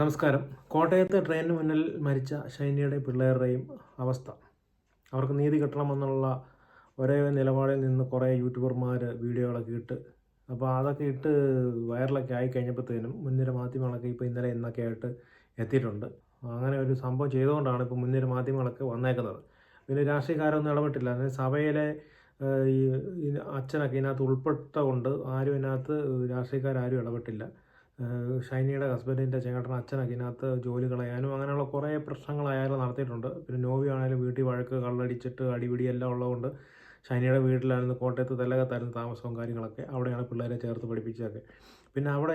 നമസ്കാരം. കോട്ടയത്ത് ട്രെയിനിന് മുന്നിൽ മരിച്ച ഷൈനിയുടെ പിള്ളേരുടെയും അവസ്ഥ. അവർക്ക് നീതി കിട്ടണമെന്നുള്ള ഒരേ നിലപാടിൽ നിന്ന് കുറേ യൂട്യൂബർമാർ വീഡിയോകളൊക്കെ ഇട്ട് അപ്പോൾ അതൊക്കെ ഇട്ട് വൈറലൊക്കെ ആയി കഴിഞ്ഞപ്പോഴത്തേനും മുൻനിര മാധ്യമങ്ങളൊക്കെ ഇപ്പോൾ ഇന്നലെ ഇന്നൊക്കെ ആയിട്ട് എത്തിയിട്ടുണ്ട്. അങ്ങനെ ഒരു സംഭവം ചെയ്തുകൊണ്ടാണ് ഇപ്പോൾ മുൻനിര മാധ്യമങ്ങളൊക്കെ വന്നേക്കുന്നത്. പിന്നെ രാഷ്ട്രീയക്കാരൊന്നും ഇടപെട്ടില്ല. അതായത് സഭയിലെ ഈ അച്ഛനൊക്കെ ഇതിനകത്ത് ഉൾപ്പെട്ട കൊണ്ട് ആരും ഇതിനകത്ത് രാഷ്ട്രീയക്കാരും ഇടപെട്ടില്ല. ഷൈനിയുടെ ഹസ്ബൻഡിന്റെ ചേട്ടൻ അച്ഛനൊക്കെ ഇതിനകത്ത് ജോലി കളയാനും അങ്ങനെയുള്ള കുറേ പ്രശ്നങ്ങൾ അയാൾ നടത്തിയിട്ടുണ്ട്. പിന്നെ നോവി ആണെങ്കിലും വീട്ടിൽ വഴക്ക് കള്ളടിച്ചിട്ട് അടിപിടി എല്ലാം ഉള്ളതുകൊണ്ട് ഷൈനിയുടെ വീട്ടിലായിരുന്നു കോട്ടയത്ത് തെല്ലകത്തായിരുന്നു താമസവും കാര്യങ്ങളൊക്കെ. അവിടെയാണ് പിള്ളേരെ ചേർത്ത് പഠിപ്പിച്ചതൊക്കെ. പിന്നെ അവിടെ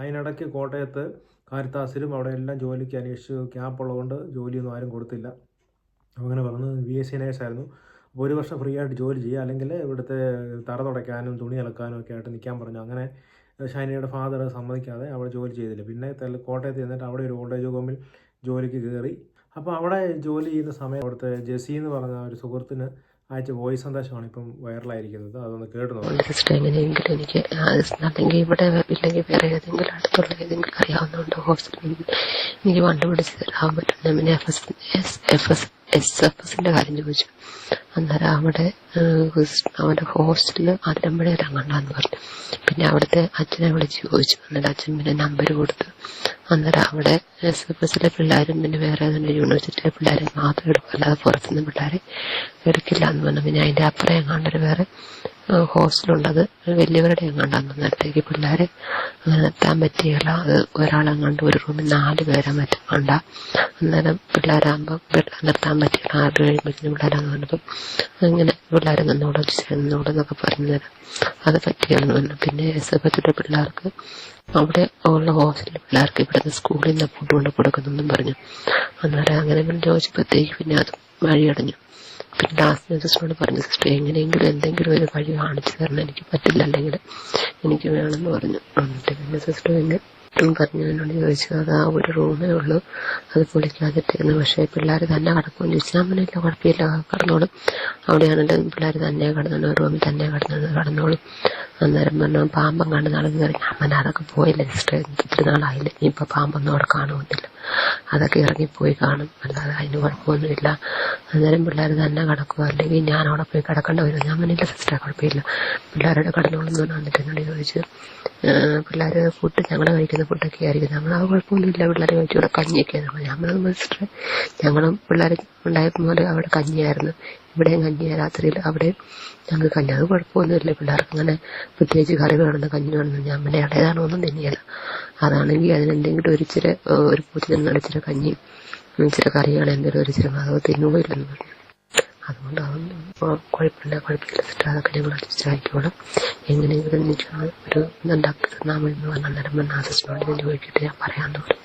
അതിനിടയ്ക്ക് കോട്ടയത്ത് കാരിത്താസിലും അവിടെ എല്ലാം ജോലിക്ക് അന്വേഷിച്ച് ക്യാപ്പ് ഉള്ളതുകൊണ്ട് ജോലിയൊന്നും ആരും കൊടുത്തില്ല. അങ്ങനെ പറഞ്ഞു ബി എസ് സി നേഴ്സായിരുന്നു. അപ്പോൾ ഒരു വർഷം ഫ്രീ ആയിട്ട് ജോലി ചെയ്യുക അല്ലെങ്കിൽ ഇവിടുത്തെ തറ തുടയ്ക്കാനും തുണി അലക്കാനും ഒക്കെ ആയിട്ട് നിൽക്കാൻ പറഞ്ഞു. അങ്ങനെ ഷൈനയുടെ ഫാദർ സമ്മതിക്കാതെ അവിടെ ജോലി ചെയ്തില്ല. പിന്നെ കോട്ടയത്ത് ചെന്നിട്ട് അവിടെ ഒരു ഓൾഡ് ഏജ് ഹോമിൽ ജോലിക്ക് കയറി അപ്പോൾ അവിടെ ജോലി ചെയ്യുന്ന സമയം അവിടുത്തെ ജെസി എന്ന് പറഞ്ഞ ഒരു സുഹൃത്തിന് അയച്ച വോയിസ് സന്ദേശമാണ് ഇപ്പം വൈറലായിരിക്കുന്നത്. അതൊന്ന് കേട്ട് നോക്കാം. എനിക്ക് എസ് എഫ് എസ് കാര്യം ചോദിച്ചു. അന്നേരം അവിടെ അവന്റെ ഹോസ്റ്റലിൽ അതിരമ്പഴയിൽ അങ്ങണ്ടാന്ന് പറഞ്ഞു. പിന്നെ അവിടുത്തെ അച്ഛനെ വിളിച്ച് ചോദിച്ചു. എന്നിട്ട് അച്ഛൻ പിന്നെ നമ്പർ കൊടുത്തു. അന്നേരം അവിടെ എസ് എഫ് എസിലെ പിള്ളേരും പിന്നെ വേറെ ഏതെങ്കിലും യൂണിവേഴ്സിറ്റിയിലെ പിള്ളേരെ മാത്രം എടുക്കും അല്ലാതെ പുറത്തുനിന്ന് പിള്ളേരെ എടുക്കില്ല എന്ന് പറഞ്ഞു. പിന്നെ അതിന്റെ അപ്പുറം എങ്ങാണ്ടൊരു വേറെ ഹോസ്റ്റലുള്ളത് വലിയവരുടെ എങ്ങാണ്ടാന്ന് നേരത്തേക്ക് പിള്ളേരെ അങ്ങനെ നിർത്താൻ പറ്റിയില്ല. അത് ഒരാളെങ്ങാണ്ട് ഒരു റൂമിൽ നാല് പേരെ മറ്റും കണ്ട അന്നേരം പിള്ളേരാകുമ്പോൾ നിർത്താൻ പറ്റിയില്ല. ആറ് കഴിയുമ്പോഴത്തേക്കും പിള്ളേരാന്ന് പറഞ്ഞപ്പം അങ്ങനെ നിന്നോടും നിന്നോടെ എന്നൊക്കെ പറഞ്ഞു തരാം. അത് പറ്റിയെന്ന് പറഞ്ഞു പിന്നെ എസ് എഫ് എസിന്റെ പിള്ളേർക്ക് അവിടെ ഉള്ള ഹോസ്റ്റലിലെ പിള്ളേർക്ക് ഇവിടുന്ന് സ്കൂളിൽ നിന്ന് ഫുഡ് കൊണ്ട് കൊടുക്കുന്നെന്നും പറഞ്ഞു. അന്നേരം അങ്ങനെ ചോദിച്ചപ്പോഴത്തേക്ക് പിന്നെ അത് വഴിയടഞ്ഞു. പിന്നെ ലാസ്റ്റ് സിസ്റ്ററോട് പറഞ്ഞു സിസ്റ്റർ എങ്ങനെയെങ്കിലും എന്തെങ്കിലും ഒരു വഴി കാണിച്ചു തരണം. എനിക്ക് പറ്റില്ല. അല്ലെങ്കിൽ എനിക്ക് വേണമെന്ന് പറഞ്ഞു. എന്നിട്ട് പിന്നെ സിസ്റ്റർ പിന്നെ പറഞ്ഞു എന്നോട് ചോദിച്ചു അത് ആ ഒരു റൂമേ ഉള്ളൂ. അത് പൊളിക്കാതിട്ടിരുന്നു പക്ഷേ പിള്ളേർ തന്നെ കിടക്കുമെന്ന് ചോദിച്ചാൽ അങ്ങനെയില്ല കുഴപ്പമില്ല. കടന്നോളും. അവിടെയാണെങ്കിലും പിള്ളേർ തന്നെ കിടന്നു റൂമിൽ തന്നെ കടന്നു കടന്നോളും. അന്നേരം പറഞ്ഞു പാമ്പം കണ്ട് നടന്നു കയറി അമ്മന അതൊക്കെ പോയില്ല സിസ്റ്റർ ഇത്തിരി നാളായില്ല. ഇനിയിപ്പോൾ പാമ്പൊന്നും അവിടെ കാണുമെന്നില്ല അതൊക്കെ ഇറങ്ങിപ്പോയി കാണും. അല്ലാതെ അതിന് കുഴപ്പമൊന്നുമില്ല. അന്നേരം പിള്ളേർ തന്നെ കിടക്കുക അല്ലെങ്കിൽ ഞാൻ അവിടെ പോയി കിടക്കേണ്ട വരും. ഞാൻ പറഞ്ഞില്ല സിസ്റ്റർ കുഴപ്പമില്ല. പിള്ളേരുടെ കടന്നോളെന്ന് വന്നിട്ട് എന്നോട് ചോദിച്ചു പിള്ളേർ ഫുഡ് ഞങ്ങൾ കഴിക്കുന്ന ഫുഡൊക്കെ ആയിരിക്കും. ഞങ്ങൾ അത് കുഴപ്പമൊന്നുമില്ല. പിള്ളേർ കഴിച്ചുകൂടെ കഞ്ഞിയൊക്കെ ആയിരുന്നു. മിസ്റ്റർ പറഞ്ഞു ഞങ്ങളും പിള്ളേർ ഉണ്ടായപ്പോൾ അവിടെ കഞ്ഞിയായിരുന്നു. ഇവിടെയും കഞ്ഞിയ. രാത്രിയിൽ അവിടെ ഞങ്ങൾ കഞ്ഞി. അത് കുഴപ്പമൊന്നുമില്ല. പിള്ളേർക്ക് അങ്ങനെ പ്രത്യേകിച്ച് കറി വേണമെന്ന് കഞ്ഞി വേണമെന്ന് ഞാൻ പിന്നെ ഇടയതാണോ ഒന്നും തന്നെയല്ല അതാണെങ്കിൽ അതിനെന്തെങ്കിലും ഒരിച്ചിരി ഒരു പൂച്ച കഞ്ഞി ഇച്ചിരി കറിയാണ് എന്തെങ്കിലും ഒരിച്ചിരി മാതാവ് തിന്നുകയില്ലെന്ന് പറഞ്ഞു. അതുകൊണ്ട് അതൊന്നും കുഴപ്പമില്ല കുഴപ്പമില്ല. സിസ്റ്റർ അതൊക്കെ ഞങ്ങൾ അഡ്ജസ്റ്റ് ആയിക്കോളാം എങ്ങനെയെങ്കിലും നിങ്ങൾ ഒരു ഇതുണ്ടാക്കി തന്നാൽ മതി എന്ന് പറഞ്ഞ അന്നേരം പറഞ്ഞ ആ സിസ്റ്ററിനോട് ഞാൻ ചോദിച്ചിട്ട് ഞാൻ പറയാമെന്ന് പറഞ്ഞു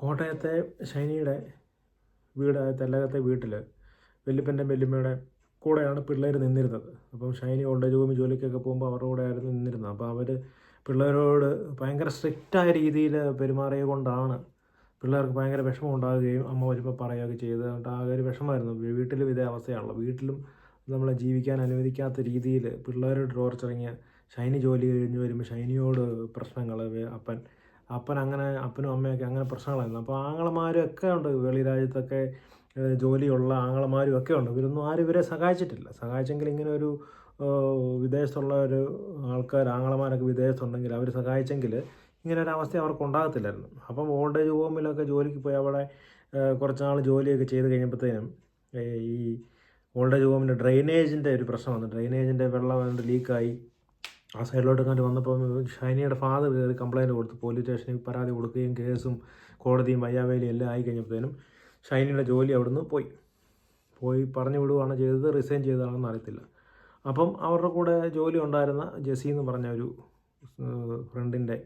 കോട്ടയത്തെ ഷൈനിയുടെ വീട് തെല്ലകത്തെ വീട്ടിൽ വെല്ലുപ്പന്റെ വെല്ലുമ്മയുടെ കൂടെയാണ് പിള്ളേർ നിന്നിരുന്നത്. അപ്പം ഷൈനി ഓൾഡ് ഏജ് ഹോമിൽ ജോലിക്കൊക്കെ പോകുമ്പോൾ അവരുടെ കൂടെ ആയിരുന്നു നിന്നിരുന്നത്. അപ്പോൾ അവർ പിള്ളേരോട് ഭയങ്കര സ്ട്രിക്റ്റായ രീതിയിൽ പെരുമാറിയ കൊണ്ടാണ് പിള്ളേർക്ക് ഭയങ്കര വിഷമം ഉണ്ടാകുകയും അമ്മ വരുമ്പോൾ പറയുകയൊക്കെ ചെയ്തു ആകെ ഒരു വിഷമമായിരുന്നു. വീട്ടിലും ഇതേ അവസ്ഥയാണല്ലോ. വീട്ടിലും നമ്മളെ ജീവിക്കാൻ അനുവദിക്കാത്ത രീതിയിൽ പിള്ളേരോട് ടോർച്ചറിങ് ഷൈനി ജോലി കഴിഞ്ഞ് വരുമ്പോൾ ഷൈനിയോട് പ്രശ്നങ്ങൾ അപ്പൻ അപ്പൻ അങ്ങനെ അപ്പനും അമ്മയൊക്കെ അങ്ങനെ പ്രശ്നങ്ങളായിരുന്നു. അപ്പോൾ ആങ്ങളമാരും ഒക്കെ ഉണ്ട് വെളിരാജ്യത്തൊക്കെ ജോലിയുള്ള ആങ്ങളമാരും ഒക്കെ ഉണ്ട്. ഇവരൊന്നും ആരും ഇവരെ സഹായിച്ചിട്ടില്ല. സഹായിച്ചെങ്കിൽ ഇങ്ങനെ ഒരു വിദേശത്തുള്ള ഒരു ആൾക്കാർ ആങ്ങളമാരൊക്കെ വിദേശത്തുണ്ടെങ്കിൽ അവർ സഹായിച്ചെങ്കിൽ ഇങ്ങനെ ഒരു അവസ്ഥ അവർക്ക് ഉണ്ടാകത്തില്ലായിരുന്നു അപ്പം ഓൾഡേജ് ഹോമിലൊക്കെ ജോലിക്ക് പോയി അവിടെ കുറച്ച് നാൾ ജോലിയൊക്കെ ചെയ്ത് കഴിഞ്ഞപ്പോഴത്തേനും ഈ ഓൾഡേജ് ഹോമിന്റെ ഡ്രെയിനേജിന്റെ ഒരു പ്രശ്നം വന്നു. ഡ്രെയിനേജിന്റെ വെള്ളം അതിന്റെ ലീക്കായി. ആ സൈഡിലോട്ട് കണ്ട് വന്നപ്പോൾ ഷൈനിയുടെ ഫാദർ കയറി കംപ്ലയിന്റ് കൊടുത്തു പോലീസ് സ്റ്റേഷനിൽ പരാതി കൊടുക്കുകയും കേസും കോടതിയും വയ്യാവേലിയും എല്ലാം ആയി കഴിഞ്ഞപ്പോഴത്തേനും ഷൈനിയുടെ ജോലി അവിടുന്ന് പോയി. പോയി പറഞ്ഞു വിടുകയാണ് ചെയ്തത് റിസൈൻ ചെയ്തതാണെന്ന് അറിയത്തില്ല. അപ്പം അവരുടെ കൂടെ ജോലി ഉണ്ടായിരുന്ന ജെസി എന്ന് പറഞ്ഞ ഒരു ഫ്രണ്ടിന്റെ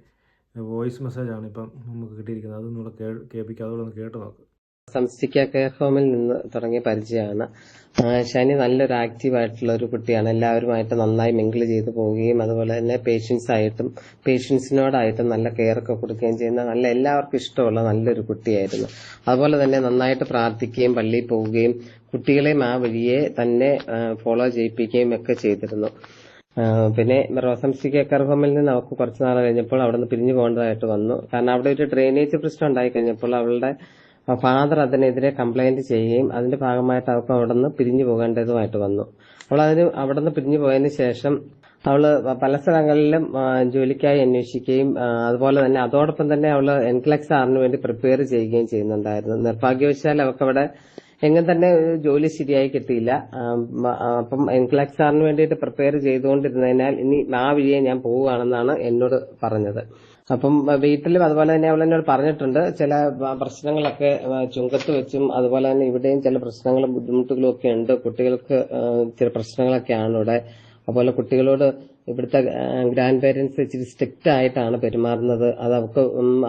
വോയിസ് മെസ്സേജ് ആണ് ഇപ്പം നമുക്ക് കിട്ടിയിരിക്കുന്നത്. അതൊന്നും കൂടെ കേ കേൾപ്പിക്കുക അതുകൂടെ ഒന്ന് കേട്ട് നോക്ക്. സംസ്ഥിക്ക കെയർ ഹോമിൽ നിന്ന് തുടങ്ങിയ പരിചയമാണ്. ഷാനി നല്ലൊരു ആക്റ്റീവ് ആയിട്ടുള്ള ഒരു കുട്ടിയാണ്. എല്ലാവരുമായിട്ട് നന്നായി മിങ്കിൾ ചെയ്തു പോവുകയും അതുപോലെ തന്നെ പേഷ്യൻസ് ആയിട്ടും പേഷ്യൻസിനോടായിട്ടും നല്ല കെയർ ഒക്കെ കൊടുക്കുകയും ചെയ്യുന്ന നല്ല എല്ലാവർക്കും ഇഷ്ടമുള്ള നല്ലൊരു കുട്ടിയായിരുന്നു. അതുപോലെ തന്നെ നന്നായിട്ട് പ്രാർത്ഥിക്കുകയും പള്ളിയിൽ പോവുകയും കുട്ടികളെയും ആ വഴിയെ തന്നെ ഫോളോ ചെയ്യിപ്പിക്കുകയും ഒക്കെ ചെയ്തിരുന്നു. പിന്നെ റോസം കെ കെയർ ഹോമിൽ നിന്ന് അവർക്ക് കുറച്ച് നാൾ കഴിഞ്ഞപ്പോൾ അവിടെ നിന്ന് പിരിഞ്ഞു പോകേണ്ടതായിട്ട് വന്നു. കാരണം അവിടെ ഒരു ഡ്രെയിനേജ് പ്രശ്നം ഉണ്ടായി കഴിഞ്ഞപ്പോൾ അവളുടെ ഫാദർ അതിനെതിരെ കംപ്ലൈന്റ് ചെയ്യുകയും അതിന്റെ ഭാഗമായിട്ട് അവർക്ക് അവിടെ നിന്ന് പിരിഞ്ഞു പോകേണ്ടതുമായിട്ട് വന്നു. അവൾ അതിന് അവിടെ നിന്ന് പിരിഞ്ഞു പോയതിനു ശേഷം അവൾ പല സ്ഥലങ്ങളിലും ജോലിക്കായി അന്വേഷിക്കുകയും അതുപോലെ തന്നെ അതോടൊപ്പം തന്നെ അവൾ എൻക്ലക്സ് ആറിന് വേണ്ടി പ്രിപ്പയർ ചെയ്യുകയും ചെയ്യുന്നുണ്ടായിരുന്നു. നിർഭാഗ്യവശാൽ അവൾക്ക് അവിടെ എങ്ങും തന്നെ ജോലി ശരിയായി കിട്ടിയില്ല. അപ്പം എൻക്ലക്സ് സാറിന് വേണ്ടിയിട്ട് പ്രിപ്പയർ ചെയ്തുകൊണ്ടിരുന്നതിനാൽ ഇനി ആ വഴിയെ ഞാൻ പോവുകയാണെന്നാണ് എന്നോട് പറഞ്ഞത്. അപ്പം വീട്ടിലും അതുപോലെ തന്നെ അവൾ എന്നോട് പറഞ്ഞിട്ടുണ്ട്. ചില പ്രശ്നങ്ങളൊക്കെ ചുങ്കത്ത് വെച്ചും അതുപോലെ തന്നെ ഇവിടെയും ചില പ്രശ്നങ്ങളും ബുദ്ധിമുട്ടുകളും ഒക്കെ ഉണ്ട്. കുട്ടികൾക്ക് ചില പ്രശ്നങ്ങളൊക്കെയാണ് ഇവിടെ. അതുപോലെ കുട്ടികളോട് ഇവിടുത്തെ ഗ്രാൻഡ് പേരൻസ് ഇച്ചിരി സ്ട്രിക്റ്റ് ആയിട്ടാണ് പെരുമാറുന്നത്. അത് അവർക്ക്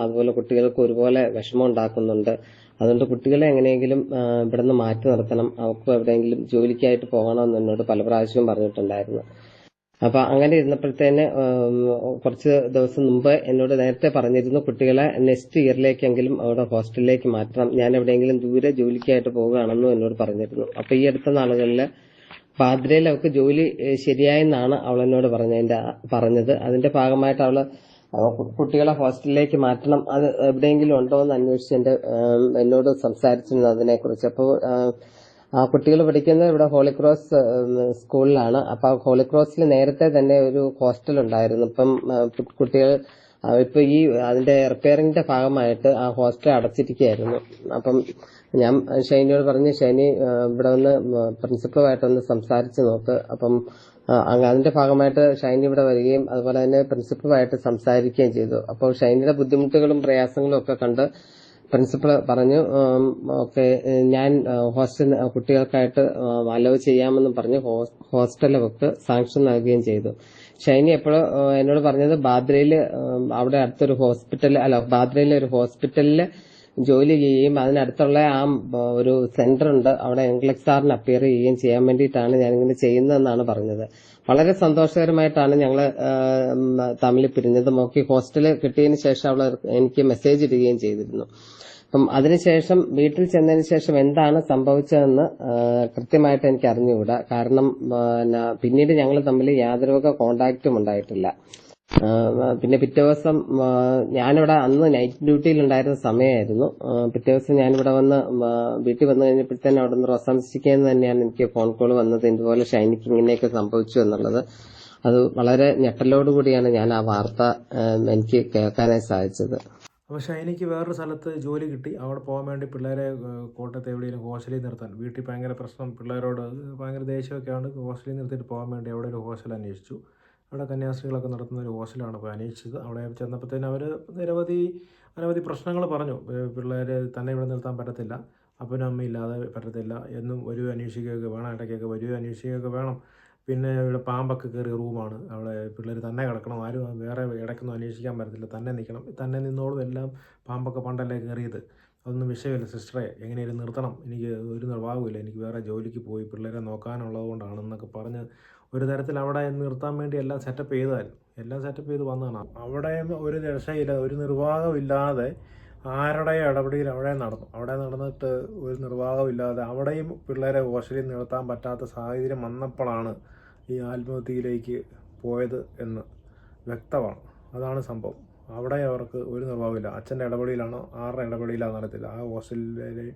അതുപോലെ കുട്ടികൾക്ക് ഒരുപോലെ വിഷമം ഉണ്ടാക്കുന്നുണ്ട്. അതുകൊണ്ട് കുട്ടികളെ എങ്ങനെയെങ്കിലും ഇവിടുന്ന് മാറ്റി നിർത്തണം. അവർക്ക് എവിടെയെങ്കിലും ജോലിക്കായിട്ട് പോകണമെന്ന് എന്നോട് പല പ്രാവശ്യവും പറഞ്ഞിട്ടുണ്ടായിരുന്നു. അപ്പൊ അങ്ങനെ ഇരുന്നപ്പോഴത്തേന് കുറച്ച് ദിവസം മുമ്പ് എന്നോട് നേരത്തെ പറഞ്ഞിരുന്നു കുട്ടികളെ നെക്സ്റ്റ് ഇയറിലേക്കെങ്കിലും അവിടെ ഹോസ്റ്റലിലേക്ക് മാറ്റണം. ഞാൻ എവിടെയെങ്കിലും ദൂരെ ജോലിക്കായിട്ട് പോവുകയാണെന്നും എന്നോട് പറഞ്ഞിരുന്നു. അപ്പൊ ഈ അടുത്ത നാളുകളിൽ പാദ്രയിൽ അവൾക്ക് ജോലി ശരിയായെന്നാണ് അവൾ എന്നോട് പറഞ്ഞതിന്റെ പറഞ്ഞത്. അതിന്റെ ഭാഗമായിട്ട് അവൾ കു- കുട്ടികളെ ഹോസ്റ്റലിലേക്ക് മാറ്റണം. അത് എവിടെയെങ്കിലും ഉണ്ടോ എന്ന് അന്വേഷിച്ച് എന്റെ എന്നോട് സംസാരിച്ചിരുന്നു അതിനെക്കുറിച്ച്. അപ്പോൾ കുട്ടികൾ പഠിക്കുന്നത് ഇവിടെ ഹോളിക്രോസ് സ്കൂളിലാണ്. അപ്പൊ ഹോളിക്രോസിൽ നേരത്തെ തന്നെ ഒരു ഹോസ്റ്റൽ ഉണ്ടായിരുന്നു. ഇപ്പം കുട്ടികൾ ഇപ്പൊ ഈ അതിന്റെ റിപ്പയറിംഗിന്റെ ഭാഗമായിട്ട് ആ ഹോസ്റ്റൽ അടച്ചിരിക്കുകയായിരുന്നു. അപ്പം ഞാൻ ഷൈനിയോട് പറഞ്ഞു ഷൈനി ഇവിടെ വന്ന് പ്രിൻസിപ്പളുമായിട്ടൊന്ന് സംസാരിച്ചു നോക്ക്. അപ്പം അതിന്റെ ഭാഗമായിട്ട് ഷൈനി ഇവിടെ വരികയും അതുപോലെ തന്നെ പ്രിൻസിപ്പളുമായിട്ട് സംസാരിക്കുകയും ചെയ്തു. അപ്പോൾ ഷൈനിയുടെ ബുദ്ധിമുട്ടുകളും പ്രയാസങ്ങളും ഒക്കെ കണ്ട് പ്രിൻസിപ്പൾ പറഞ്ഞു ഓക്കെ ഞാൻ ഹോസ്റ്റൽ കുട്ടികൾക്കായിട്ട് അലവ് ചെയ്യാമെന്നും പറഞ്ഞ് ഹോസ്റ്റലിലെ അവർക്ക് സാങ്ഷൻ നൽകുകയും ചെയ്തു. ഷൈനി എപ്പോഴും എന്നോട് പറഞ്ഞത് ബാദ്രയിൽ അവിടെ അടുത്തൊരു ഹോസ്പിറ്റൽ അല്ല ബാദ്രയിലെ ഒരു ഹോസ്പിറ്റലിൽ ജോലി ചെയ്യുകയും അതിനടുത്തുള്ള ആ ഒരു സെന്റർ ഉണ്ട്. അവിടെ എൻഗ്ലക്സ് സാറിന് അപ്പിയർ ചെയ്യുകയും ചെയ്യാൻ വേണ്ടിയിട്ടാണ് ഞാനിങ്ങനെ ചെയ്യുന്നതെന്നാണ് പറഞ്ഞത്. വളരെ സന്തോഷകരമായിട്ടാണ് ഞങ്ങൾ തമ്മിൽ പിരിഞ്ഞത്. നോക്കി ഹോസ്റ്റലിൽ കിട്ടിയതിന് ശേഷം അവൾ എനിക്ക് മെസ്സേജ് ഇടുകയും ചെയ്തിരുന്നു. അപ്പം അതിനുശേഷം വീട്ടിൽ ചെന്നതിന് ശേഷം എന്താണ് സംഭവിച്ചതെന്ന് കൃത്യമായിട്ട് എനിക്ക് അറിഞ്ഞുകൂടാ. കാരണം പിന്നീട് ഞങ്ങൾ തമ്മിൽ യാതൊരു കോണ്ടാക്റ്റും ഉണ്ടായിട്ടില്ല. പിന്നെ പിറ്റേ ദിവസം ഞാനിവിടെ അന്ന് നൈറ്റ് ഡ്യൂട്ടിയിൽ ഉണ്ടായിരുന്ന സമയമായിരുന്നു പിറ്റേ ദിവസം ഞാനിവിടെ വന്ന് വീട്ടിൽ വന്നു കഴിഞ്ഞപ്പോഴത്തേനും അവിടെ നിന്ന് റൊസാംസിക്കെന്ന് തന്നെയാണ് എനിക്ക് ഫോൺ കോൾ വന്നത്. ഇതുപോലെ ഷൈനിക്ക് ഇങ്ങനെയൊക്കെ സംഭവിച്ചു എന്നുള്ളത്. അത് വളരെ ഞെട്ടലോടുകൂടിയാണ് ഞാൻ ആ വാർത്ത എനിക്ക് കേൾക്കാനായി സാധിച്ചത്. അപ്പോൾ ഷൈനിക്ക് വേറൊരു സ്ഥലത്ത് ജോലി കിട്ടി. അവിടെ പോകാൻ വേണ്ടി പിള്ളേരെ കോട്ടയത്ത് എവിടെയെങ്കിലും ഹോസ്റ്റലിൽ നിർത്താൻ. വീട്ടിൽ ഭയങ്കര പ്രശ്നം. പിള്ളേരോട് ഭയങ്കര ദേഷ്യമൊക്കെയാണ്. ഹോസ്റ്റലിൽ നിർത്തിയിട്ട് പോകാൻ വേണ്ടി അവിടെ ഒരു ഹോസ്റ്റൽ അന്വേഷിച്ചു. അവിടെ കന്യാസ്ത്രീകളൊക്കെ നടത്തുന്ന ഒരു ഹോസ്റ്റലാണ് പോയി അന്വേഷിച്ചത്. അവിടെ ചെന്നപ്പോഴത്തേനും അവർ നിരവധി അനവധി പ്രശ്നങ്ങൾ പറഞ്ഞു. പിള്ളേർ തന്നെ ഇവിടെ നിർത്താൻ പറ്റത്തില്ല അപ്പനും അമ്മ ഇല്ലാതെ പറ്റത്തില്ല എന്നും ഒരു അന്വേഷിക്കുകയൊക്കെ വേണം ഇടയ്ക്കൊക്കെ വരിക അന്വേഷിക്കുകയൊക്കെ വേണം. പിന്നെ ഇവിടെ പാമ്പൊക്കെ കയറിയ റൂമാണ്. അവിടെ പിള്ളേർ തന്നെ കിടക്കണം ആരും വേറെ ഇടയ്ക്കൊന്നും അന്വേഷിക്കാൻ പറ്റത്തില്ല തന്നെ നിൽക്കണം. തന്നെ നിന്നോളും എല്ലാം പാമ്പൊക്കെ പണ്ടല്ലേ കയറിയത്. അതൊന്നും വിഷയമില്ല സിസ്റ്ററെ എങ്ങനെയും നിർത്തണം. എനിക്ക് ഒരു നിർവാഹമില്ല എനിക്ക് വേറെ ജോലിക്ക് പോയി പിള്ളേരെ നോക്കാനുള്ളത് കൊണ്ടാണെന്നൊക്കെ പറഞ്ഞ് ഒരു തരത്തിൽ അവിടെ നിർത്താൻ വേണ്ടി എല്ലാം സെറ്റപ്പ് ചെയ്തായിരുന്നു എല്ലാം സെറ്റപ്പ് ചെയ്ത് വന്നതാണ്. അവിടെ ഒരു രക്ഷയില്ല ഒരു നിർവാഹമില്ലാതെ ആരുടെ ഇടപെടിയിൽ അവിടെ നടന്നു. അവിടെ നടന്നിട്ട് ഒരു നിർവാഹമില്ലാതെ അവിടെയും പിള്ളേരെ ഹോസ്റ്റലിൽ നിർത്താൻ പറ്റാത്ത സാഹചര്യം വന്നപ്പോഴാണ് ഈ ആത്മഹത്യയിലേക്ക് പോയത് എന്ന് വ്യക്തമാണ്. അതാണ് സംഭവം. അവിടെ അവർക്ക് ഒരു നിർവാഹമില്ല അച്ഛന്റെ ഇടപെടലാണോ ആരുടെ ഇടപെടലാണെന്ന് അറിയത്തില്ല. ആ ഹോസ്റ്റലിലെ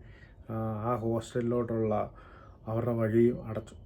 ആ ഹോസ്റ്റലിലോട്ടുള്ള അവരുടെ വഴിയും അടച്ചു.